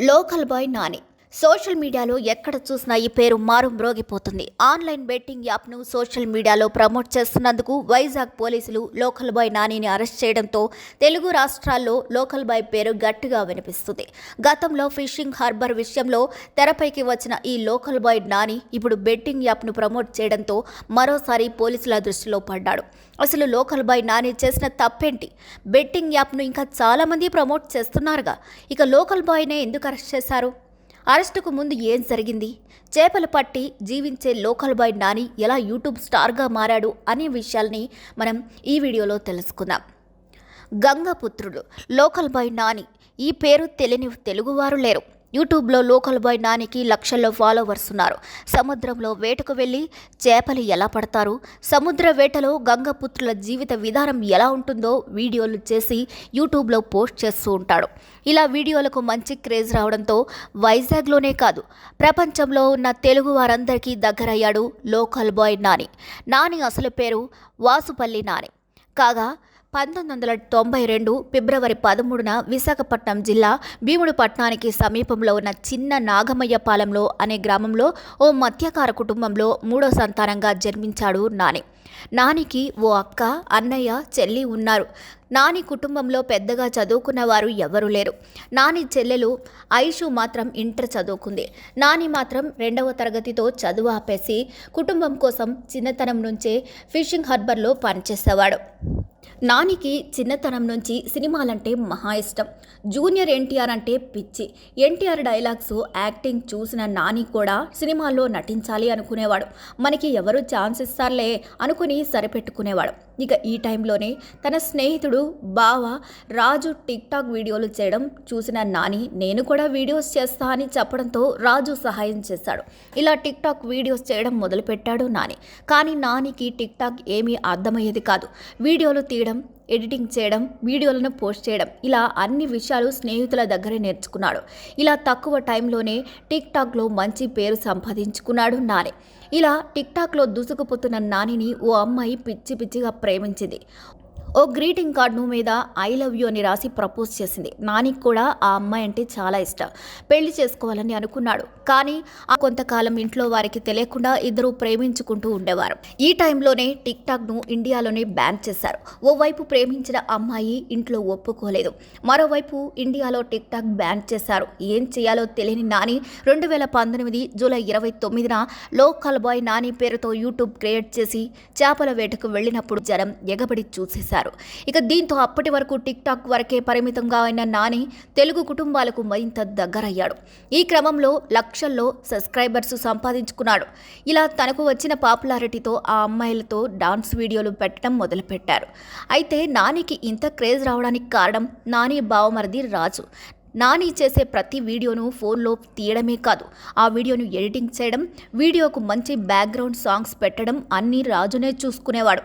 Local boy Nani. Social మీడియాలో ఎక్కడ చూసినా ఈ పేరు మారు మ్రోగిపోతుంది. ఆన్లైన్ బెట్టింగ్ యాప్ను సోషల్ మీడియాలో ప్రమోట్ చేస్తున్నందుకు వైజాగ్ పోలీసులు లోకల్ బాయ్ నానిని అరెస్ట్ చేయడంతో తెలుగు రాష్ట్రాల్లో లోకల్ బాయ్ పేరు గట్టిగా వినిపిస్తుంది. గతంలో ఫిషింగ్ హార్బర్ విషయంలో తెరపైకి వచ్చిన ఈ లోకల్ బాయ్ నాని ఇప్పుడు బెట్టింగ్ యాప్ను ప్రమోట్ చేయడంతో మరోసారి పోలీసుల దృష్టిలో పడ్డాడు. అసలు లోకల్ బాయ్ నాని చేసిన తప్పేంటి? బెట్టింగ్ యాప్ను ఇంకా చాలామంది ప్రమోట్ చేస్తున్నారుగా. ఇక లోకల్ బాయ్నే ఎందుకు అరెస్ట్ చేశారు? అరెస్టుకు ముందు ఏం జరిగింది? చేపలు పట్టి జీవించే లోకల్ బాయ్ నాని ఎలా యూట్యూబ్ స్టార్గా మారాడు అనే విషయాల్ని మనం ఈ వీడియోలో తెలుసుకుందాం. గంగాపుత్రుడు లోకల్ బాయ్ నాని ఈ పేరు తెలియని తెలుగువారు లేరు. యూట్యూబ్లో లోకల్ బాయ్ నానికి లక్షల్లో ఫాలోవర్స్ ఉన్నారు. సముద్రంలో వేటకు వెళ్ళి చేపలు ఎలా పడతారు? సముద్ర వేటలో గంగపుత్రుల జీవిత విధానం ఎలా ఉంటుందో వీడియోలు చేసి యూట్యూబ్లో పోస్ట్ చేస్తూ ఉంటాడు. ఇలా వీడియోలకు మంచి క్రేజ్ రావడంతో వైజాగ్లోనే కాదు ప్రపంచంలో ఉన్న తెలుగు వారందరికీ దగ్గరయ్యాడు లోకల్ బాయ్ నాని. నాని అసలు పేరు వాసుపల్లి నాని. కాగా పంతొమ్మిది వందల తొంభై రెండు ఫిబ్రవరి పదమూడున విశాఖపట్నం జిల్లా భీముడుపట్నానికి సమీపంలో ఉన్న చిన్న నాగమయ్యపాలెంలో అనే గ్రామంలో ఓ మత్స్యకార కుటుంబంలో మూడో సంతానంగా జన్మించాడు నాని. నానికి ఓ అక్క అన్నయ్య చెల్లి ఉన్నారు. నాని కుటుంబంలో పెద్దగా చదువుకున్న వారు ఎవరూ లేరు. నాని చెల్లెలు ఐషు మాత్రం ఇంటర్ చదువుకుంది. నాని మాత్రం రెండవ తరగతితో చదువు ఆపేసి కుటుంబం కోసం చిన్నతనం నుంచే ఫిషింగ్ హార్బర్లో పనిచేసేవాడు. నానికి చిన్నతనం నుంచి సినిమాలంటే మహా ఇష్టం. జూనియర్ ఎన్టీఆర్ అంటే పిచ్చి. ఎన్టీఆర్ డైలాగ్స్ యాక్టింగ్ చూసిన నాని కూడా సినిమాల్లో నటించాలి అనుకునేవాడు. మనకి ఎవరు ఛాన్స్ ఇస్తారులే అనుకుని సరిపెట్టుకునేవాడు. ఇక ఈ టైంలోనే తన స్నేహితుడు బావ రాజు టిక్ టాక్ వీడియోలు చేయడం చూసిన నాని నేను కూడా వీడియోస్ చేస్తా అని చెప్పడంతో రాజు సహాయం చేశాడు. ఇలా టిక్ టాక్ వీడియోస్ చేయడం మొదలుపెట్టాడు నాని. కానీ నానికి టిక్ టాక్ ఏమీ అర్థమయ్యేది కాదు. వీడియోలు తీయడం ఎడిటింగ్ చేయడం వీడియోలను పోస్ట్ చేయడం ఇలా అన్ని విషయాలు స్నేహితుల దగ్గరే నేర్చుకున్నాడు. ఇలా తక్కువ టైంలోనే టిక్ టాక్లో మంచి పేరు సంపాదించుకున్నాడు నాని. ఇలా టిక్ టాక్లో దూసుకుపోతున్న నానిని ఓ అమ్మాయి పిచ్చి పిచ్చిగా ప్రేమించింది. ఓ గ్రీటింగ్ కార్డు మీద ఐ లవ్ యూ అని రాసి ప్రపోజ్ చేసింది. నానికి కూడా ఆ అమ్మాయి అంటే చాలా ఇష్టం. పెళ్ళి చేసుకోవాలని అనుకున్నాడు. కానీ ఆ కొంతకాలం ఇంట్లో వారికి తెలియకుండా ఇద్దరు ప్రేమించుకుంటూ ఉండేవారు. ఈ టైంలోనే టిక్ టాక్ను ఇండియాలోనే బ్యాన్ చేశారు. ఓవైపు ప్రేమించిన అమ్మాయి ఇంట్లో ఒప్పుకోలేదు. మరోవైపు ఇండియాలో టిక్ టాక్ బ్యాన్ చేశారు. ఏం చేయాలో తెలియని నాని రెండు వేల పంతొమ్మిది జూలై ఇరవై తొమ్మిదిన లోకల్ బాయ్ నాని పేరుతో యూట్యూబ్ క్రియేట్ చేసి చేపల వేటకు వెళ్ళినప్పుడు జనం ఎగబడి చూసేశారు. ఇక దీంతో అప్పటి వరకు టిక్ టాక్ వరకే పరిమితంగా అయిన నాని తెలుగు కుటుంబాలకు మరింత దగ్గరయ్యాడు. ఈ క్రమంలో లక్షల్లో సబ్స్క్రైబర్స్ సంపాదించుకున్నాడు. ఇలా తనకు వచ్చిన పాపులారిటీతో ఆ అమ్మాయిలతో డాన్స్ వీడియోలు పెట్టడం మొదలుపెట్టారు. అయితే నానికి ఇంత క్రేజ్ రావడానికి కారణం నాని బావమరిది రాజు. నాని చేసే ప్రతి వీడియోను ఫోన్లో తీయడమే కాదు ఆ వీడియోను ఎడిటింగ్ చేయడం వీడియోకు మంచి బ్యాక్గ్రౌండ్ సాంగ్స్ పెట్టడం అన్నీ రాజునే చూసుకునేవాడు.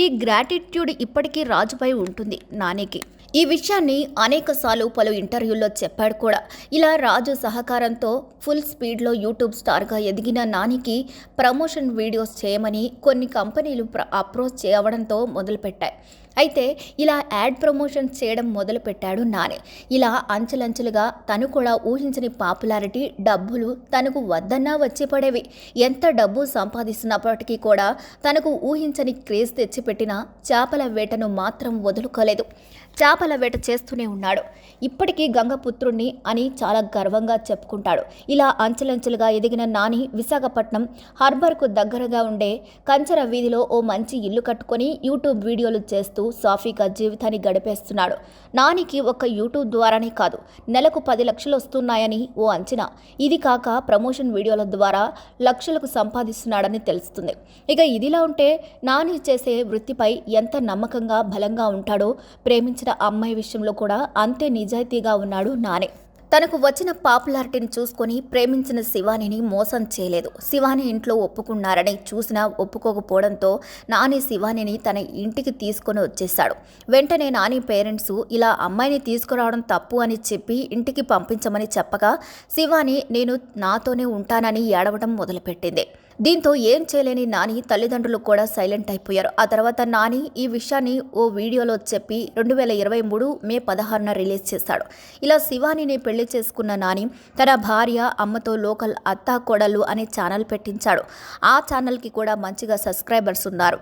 ఈ గ్రాటిట్యూడ్ ఇప్పటికీ రాజుపై ఉంటుంది నానికి. ఈ విషయాన్ని అనేకసార్లు పలు ఇంటర్వ్యూల్లో చెప్పాడు కూడా. ఇలా రాజు సహకారంతో ఫుల్ స్పీడ్లో యూట్యూబ్ స్టార్గా ఎదిగిన నానికి ప్రమోషన్ వీడియోస్ చేయమని కొన్ని కంపెనీలు అప్రోచ్ చేయడంతో మొదలుపెట్టాయి. అయితే ఇలా యాడ్ ప్రమోషన్స్ చేయడం మొదలుపెట్టాడు నాని. ఇలా అంచెలంచెలుగా తను కూడా ఊహించని పాపులారిటీ డబ్బులు తనకు వద్దన్నా వచ్చి పడేవి. ఎంత డబ్బు సంపాదిస్తున్నప్పటికీ కూడా తనకు ఊహించని క్రేజ్ తెచ్చిపెట్టిన చేపల వేటను మాత్రం వదులుకోలేదు. చేపల వేట చేస్తూనే ఉన్నాడు. ఇప్పటికీ గంగపుత్రుణ్ణి అని చాలా గర్వంగా చెప్పుకుంటాడు. ఇలా అంచెలంచెలుగా ఎదిగిన నాని విశాఖపట్నం హార్బర్కు దగ్గరగా ఉండే కంచర వీధిలో ఓ మంచి ఇల్లు కట్టుకొని యూట్యూబ్ వీడియోలు చేస్తూ సాఫీగా జీవితాన్ని గడిపేస్తున్నాడు. నానికి ఒక యూట్యూబ్ ద్వారానే కాదు నెలకు పది లక్షలు వస్తున్నాయని ఓ అంచనా. ఇది కాక ప్రమోషన్ వీడియోల ద్వారా లక్షలకు సంపాదిస్తున్నాడని తెలుస్తుంది. ఇక ఇదిలా ఉంటే నాని చేసే వృత్తిపై ఎంత నమ్మకంగా బలంగా ఉంటాడో ప్రేమించిన అమ్మాయి విషయంలో కూడా అంతే నిజాయితీగా ఉన్నాడు నానే. తనకు వచ్చిన పాపులారిటీని చూసుకొని ప్రేమించిన శివానిని మోసం చేయలేదు. శివాని ఇంట్లో ఒప్పుకున్నారని చూసినా ఒప్పుకోకపోవడంతో నాని శివానిని తన ఇంటికి తీసుకొని వచ్చేశాడు. వెంటనే నాని పేరెంట్స్ ఇలా అమ్మాయిని తీసుకురావడం తప్పు అని చెప్పి ఇంటికి పంపించమని చెప్పగా శివాని నేను నాతోనే ఉంటానని ఏడవడం మొదలుపెట్టింది. దీంతో ఏం చేయలేని నాని తల్లిదండ్రులు కూడా సైలెంట్ అయిపోయారు. ఆ తర్వాత నాని ఈ విషయాన్ని ఓ వీడియోలో చెప్పి రెండు వేల ఇరవై మూడు మే పదహారున రిలీజ్ చేశాడు. ఇలా శివానిని పెళ్ళి చేసుకున్న నాని తన భార్య అమ్మతో లోకల్ అత్తా కోడలు అనే ఛానల్ పెట్టించాడు. ఆ ఛానల్కి కూడా మంచిగా సబ్స్క్రైబర్స్ ఉన్నారు.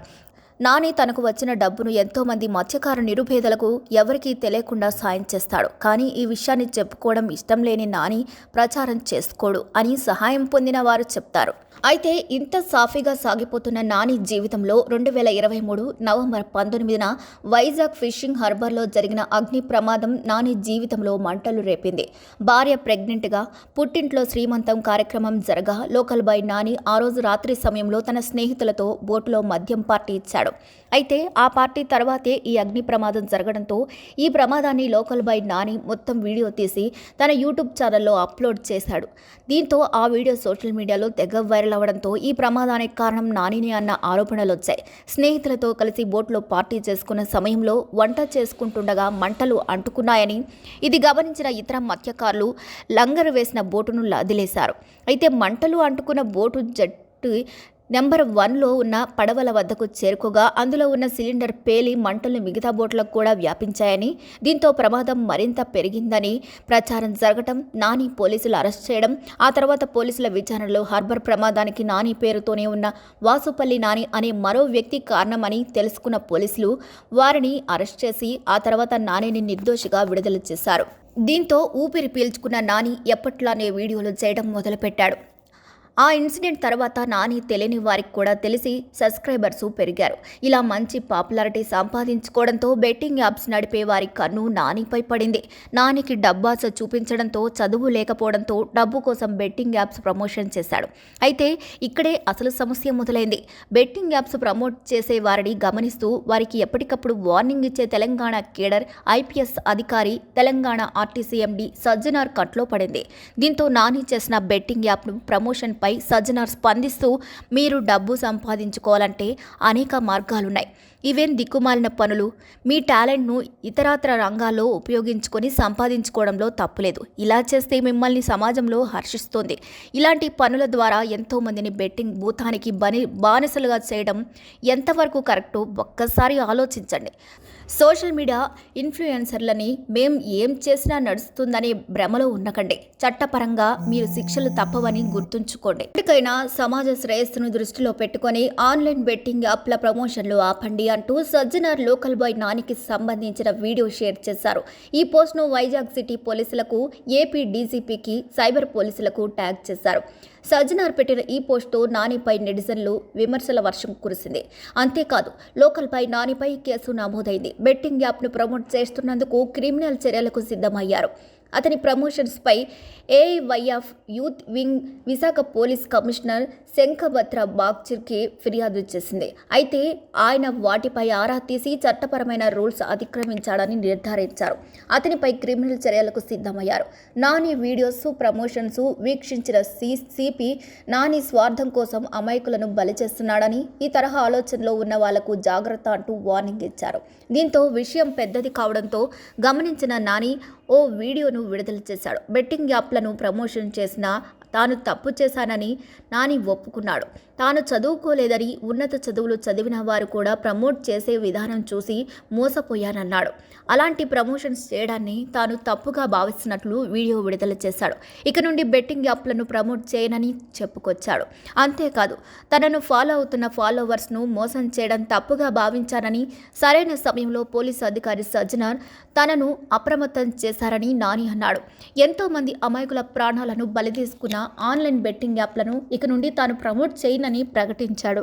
నాని తనకు వచ్చిన డబ్బును ఎంతోమంది మత్స్యకార నిరుపేదలకు ఎవరికీ తెలియకుండా సాయం చేస్తాడు. కానీ ఈ విషయాన్ని చెప్పుకోవడం ఇష్టం లేని నాని ప్రచారం చేసుకోడు అని సహాయం పొందిన వారు చెప్తారు. అయితే ఇంత సాఫీగా సాగిపోతున్న నాని జీవితంలో రెండు వేల ఇరవై మూడు నవంబర్ పంతొమ్మిదిన వైజాగ్ ఫిషింగ్ హార్బర్లో జరిగిన అగ్ని ప్రమాదం నాని జీవితంలో మంటలు రేపింది. భార్య ప్రెగ్నెంట్గా పుట్టింట్లో శ్రీమంతం కార్యక్రమం జరగా లోకల్ బాయ్ నాని ఆ రోజు రాత్రి సమయంలో తన స్నేహితులతో బోటులో మద్యం పార్టీ ఇచ్చాడు. అయితే ఆ పార్టీ తర్వాతే ఈ అగ్ని ప్రమాదం జరగడంతో ఈ ప్రమాదాన్ని లోకల్ బాయ్ నాని మొత్తం వీడియో తీసి తన యూట్యూబ్ ఛానల్లో అప్లోడ్ చేశాడు. దీంతో ఆ వీడియో సోషల్ మీడియాలో తెగ వైరల్ అవ్వడంతో ఈ ప్రమాదానికి కారణం నానినే అన్న ఆరోపణలు వచ్చాయి. స్నేహితులతో కలిసి బోట్లో పార్టీ చేసుకున్న సమయంలో వంట చేసుకుంటుండగా మంటలు అంటుకున్నాయని ఇది గమనించిన ఇతర మత్స్యకారులు లంగరు వేసిన బోటును లదిలేశారు అయితే మంటలు అంటుకున్న బోటు జట్టు నెంబర్ వన్లో ఉన్న పడవల వద్దకు చేరుకోగా అందులో ఉన్న సిలిండర్ పేలి మంటలు మిగతా బోట్లకు కూడా వ్యాపించాయని దీంతో ప్రమాదం మరింత పెరిగిందని ప్రచారం జరగటం నాని పోలీసులు అరెస్ట్ చేయడం ఆ తర్వాత పోలీసుల విచారణలో హార్బర్ ప్రమాదానికి నాని పేరుతోనే ఉన్న వాసుపల్లి నాని అనే మరో వ్యక్తి కారణమని తెలుసుకున్న పోలీసులు వారిని అరెస్ట్ చేసి ఆ తర్వాత నానిని నిర్దోషిగా విడుదల చేశారు. దీంతో ఊపిరి పీల్చుకున్న నాని ఎప్పట్లానే వీడియోలు చేయడం మొదలుపెట్టాడు. ఆ ఇన్సిడెంట్ తర్వాత నాని తెలియని వారికి కూడా తెలిసి సబ్స్క్రైబర్స్ పెరిగారు. ఇలా మంచి పాపులారిటీ సంపాదించుకోవడంతో బెట్టింగ్ యాప్స్ నడిపే వారి కన్ను నానిపై పడింది. నానికి డబ్బాస చూపించడంతో చదువు లేకపోవడంతో డబ్బు కోసం బెట్టింగ్ యాప్స్ ప్రమోషన్ చేశాడు. అయితే ఇక్కడే అసలు సమస్య మొదలైంది. బెట్టింగ్ యాప్స్ ప్రమోట్ చేసే వారిని గమనిస్తూ వారికి ఎప్పటికప్పుడు వార్నింగ్ ఇచ్చే తెలంగాణ కేడర్ ఐపీఎస్ అధికారి తెలంగాణ ఆర్టీసీ ఎండి సజ్జనార్ కట్లో పడింది. దీంతో నాని చేసిన బెట్టింగ్ యాప్ను ప్రమోషన్పై సజ్జనార్ స్పందిస్తూ మీరు డబ్బు సంపాదించుకోవాలంటే అనేక మార్గాలున్నాయి. ఇవేం దిక్కుమాలిన పనులు? మీ టాలెంట్ను ఇతరాతర రంగాల్లో ఉపయోగించుకొని సంపాదించుకోవడంలో తప్పులేదు. ఇలా చేస్తే మిమ్మల్ని సమాజంలో హర్షిస్తోంది. ఇలాంటి పనుల ద్వారా ఎంతోమందిని బెట్టింగ్ భూతానికి బని బానిసలుగా చేయడం ఎంతవరకు కరెక్టో ఒక్కసారి ఆలోచించండి. సోషల్ మీడియా ఇన్ఫ్లుయెన్సర్లని మేం ఏం చేసినా నడుస్తుందనే భ్రమలో ఉండకండి. చట్టపరంగా మీరు శిక్షలు తప్పవని గుర్తుంచుకోండి. ఎప్పటికైనా సమాజ శ్రేయస్సును దృష్టిలో పెట్టుకొని ఆన్లైన్ బెట్టింగ్ యాప్ల ప్రమోషన్లు ఆపండి. అంటూ సజ్జనార్ లోకల్ బాయ్ నానికి సంబంధించిన వీడియో షేర్ చేశారు. ఈ పోస్ట్ను వైజాగ్ సిటీ పోలీసులకు ఏపీ డీజీపీకి సైబర్ పోలీసులకు ట్యాగ్ చేశారు. సజ్జనార్ పెట్టిన ఈ పోస్ట్తో నానిపై నెటిజన్లు విమర్శల వర్షం కురిసింది. అంతేకాదు లోకల్పై నానిపై కేసు నమోదైంది. బెట్టింగ్ యాప్ను ప్రమోట్ చేస్తున్నందుకు క్రిమినల్ చర్యలకు సిద్ధమయ్యారు. అతని ప్రమోషన్స్పై AIYF youth wing Visakha police commissioner Shankhabrata బాగ్చిర్కి ఫిర్యాదు చేసింది. అయితే ఆయన వాటిపై ఆరా తీసి చట్టపరమైన రూల్స్ అతిక్రమించాడని నిర్ధారించారు. అతనిపై క్రిమినల్ చర్యలకు సిద్ధమయ్యారు. నాని వీడియోస్ ప్రమోషన్స్ వీక్షించిన సి సిపి నాని స్వార్థం కోసం అమాయకులను బలి చేస్తున్నాడని ఈ తరహా ఆలోచనలో ఉన్న వాళ్ళకు జాగ్రత్త అంటూ వార్నింగ్ ఇచ్చారు. దీంతో విషయం పెద్దది కావడంతో గమనించిన నాని ఓ వీడియోను విడుదల చేశాడు. బెట్టింగ్ యాప్లను ప్రమోషన్ చేసిన తాను తప్పు చేశానని నాని ఒప్పుకున్నాడు. తాను చదువుకోలేదని ఉన్నత చదువులు చదివిన వారు కూడా ప్రమోట్ చేసే విధానం చూసి మోసపోయానన్నాడు. అలాంటి ప్రమోషన్స్ చేయడాన్ని తాను తప్పుగా భావిస్తున్నట్లు వీడియో విడుదల చేశాడు. ఇక నుండి బెట్టింగ్ యాప్లను ప్రమోట్ చేయనని చెప్పుకొచ్చాడు. అంతేకాదు తనను ఫాలో అవుతున్న ఫాలోవర్స్ను మోసం చేయడం తప్పుగా భావించానని సరైన సమయంలో పోలీసు అధికారి సజ్జనార్ తనను అప్రమత్తం చేశారని నాని అన్నాడు. ఎంతోమంది అమాయకుల ప్రాణాలను బలిదీసుకున్న ఆన్లైన్ బెట్టింగ్ యాప్లను ఇక నుండి తాను ప్రమోట్ చేయనని ప్రకటించాడు.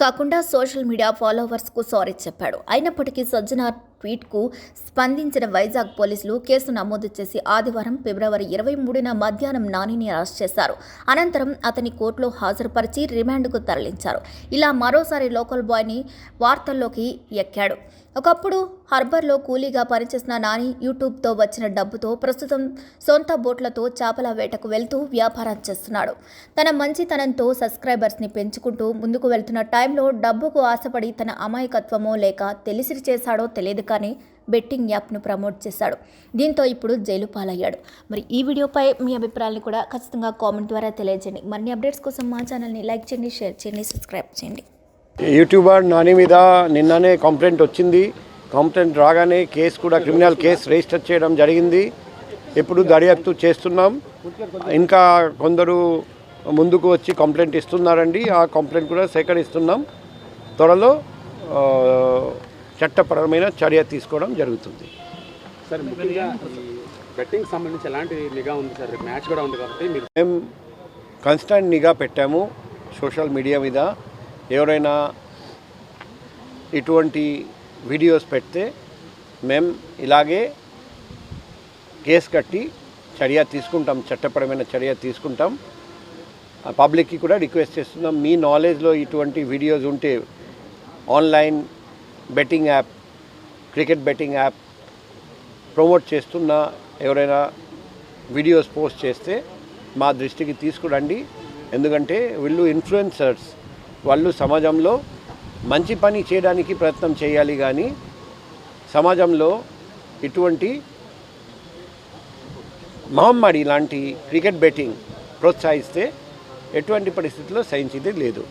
కాకుండా సోషల్ మీడియా ఫాలోవర్స్కు సారీ చెప్పాడు. అయినప్పటికీ సజ్జనార్ ట్వీట్కు స్పందించిన వైజాగ్ పోలీసులు కేసు నమోదు చేసి ఆదివారం ఫిబ్రవరి ఇరవై మూడున మధ్యాహ్నం నానిని అరెస్ట్ చేశారు. అనంతరం అతని కోర్టులో హాజరుపరిచి రిమాండ్కు తరలించారు. ఇలా మరోసారి లోకల్ బాయ్ని వార్తల్లోకి ఎక్కాడు. ఒకప్పుడు హార్బర్లో కూలీగా పనిచేసిన నాని యూట్యూబ్తో వచ్చిన డబ్బుతో ప్రస్తుతం సొంత బోట్లతో చేపల వేటకు వెళ్తూ వ్యాపారం చేస్తున్నాడు. తన మంచితనంతో సబ్స్క్రైబర్స్ని పెంచుకుంటూ ముందుకు వెళ్తున్న టైంలో డబ్బుకు ఆశపడి తన అమాయకత్వమో లేక తెలిసి చేశాడో తెలియదు కానీ బెట్టింగ్ యాప్ను ప్రమోట్ చేశాడు. దీంతో ఇప్పుడు జైలు పాలయ్యాడు. మరి ఈ వీడియోపై మీ అభిప్రాయాన్ని కూడా ఖచ్చితంగా కామెంట్ ద్వారా తెలియజేయండి. మరిన్ని అప్డేట్స్ కోసం మా ఛానల్ని లైక్ చేయండి షేర్ చేయండి సబ్స్క్రైబ్ చేయండి. యూట్యూబర్ నాని మీద నిన్ననే కంప్లైంట్ వచ్చింది. కంప్లైంట్ రాగానే కేసు కూడా క్రిమినల్ కేసు రిజిస్టర్ చేయడం జరిగింది. ఇప్పుడు దర్యాప్తు చేస్తున్నాం. ఇంకా కొందరు ముందుకు వచ్చి కంప్లైంట్ ఇస్తున్నారండి. ఆ కంప్లైంట్ కూడా సేకరిస్తున్నాం. త్వరలో చట్టపరమైన చర్య తీసుకోవడం జరుగుతుంది. సార్ బెట్టింగ్ సంబంధించి ఎలాంటి నిఘా ఉంది సార్? మ్యాచ్ కూడా ఉంది కాబట్టి మేము కన్స్టెంట్ నిఘా పెట్టాము సోషల్ మీడియా మీద. ఎవరైనా ఇటువంటి వీడియోస్ పెడితే మేము ఇలాగే కేసు కట్టి చర్య తీసుకుంటాం చట్టపరమైన చర్య తీసుకుంటాం. పబ్లిక్కి కూడా రిక్వెస్ట్ చేస్తున్నాం మీ నాలెడ్జ్లో ఇటువంటి వీడియోస్ ఉంటే online betting app cricket betting app promote చేస్తున్న ఎవరైనా వీడియోస్ పోస్ట్ చేస్తే మా దృష్టికి తీసుకురండి. ఎందుకంటే వీళ్ళు ఇన్ఫ్లుయెన్సర్స్. వాళ్ళు సమాజంలో మంచి పని చేయడానికి ప్రయత్నం చేయాలి కానీ సమాజంలో ఇటువంటి మహమ్మారి లాంటి క్రికెట్ బెట్టింగ్ ప్రోత్సహిస్తే ఎటువంటి పరిస్థితుల్లో సహించేది లేదు.